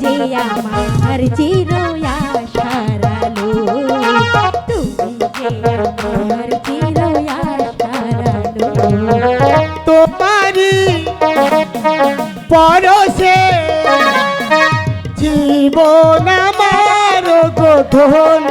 যে আমার চির আশার আলো তুমি যে আমার পরশে জীবন আমার গোধন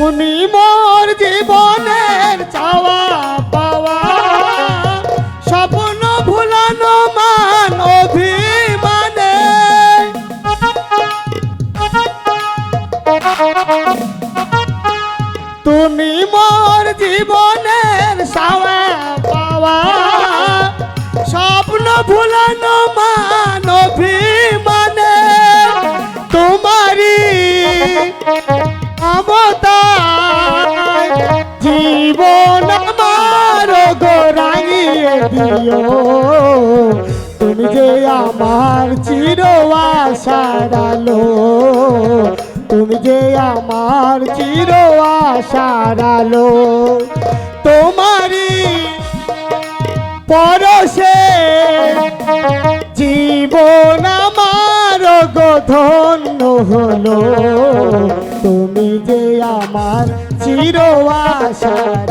তুমি মোর জীবনের চাওয়া পাওয়া। স্বপ্ন ভুলানো মান অভিমানে। তুমি মোর জীবনের চাওয়া পাওয়া। স্বপ্ন ভুলানো দিও। তুমি যে আমার চির আশার তুমি যে আমার চির আশার তোমারি পরশে জীবন আমার গোধন্য হলো, তুমি যে আমার চির আশার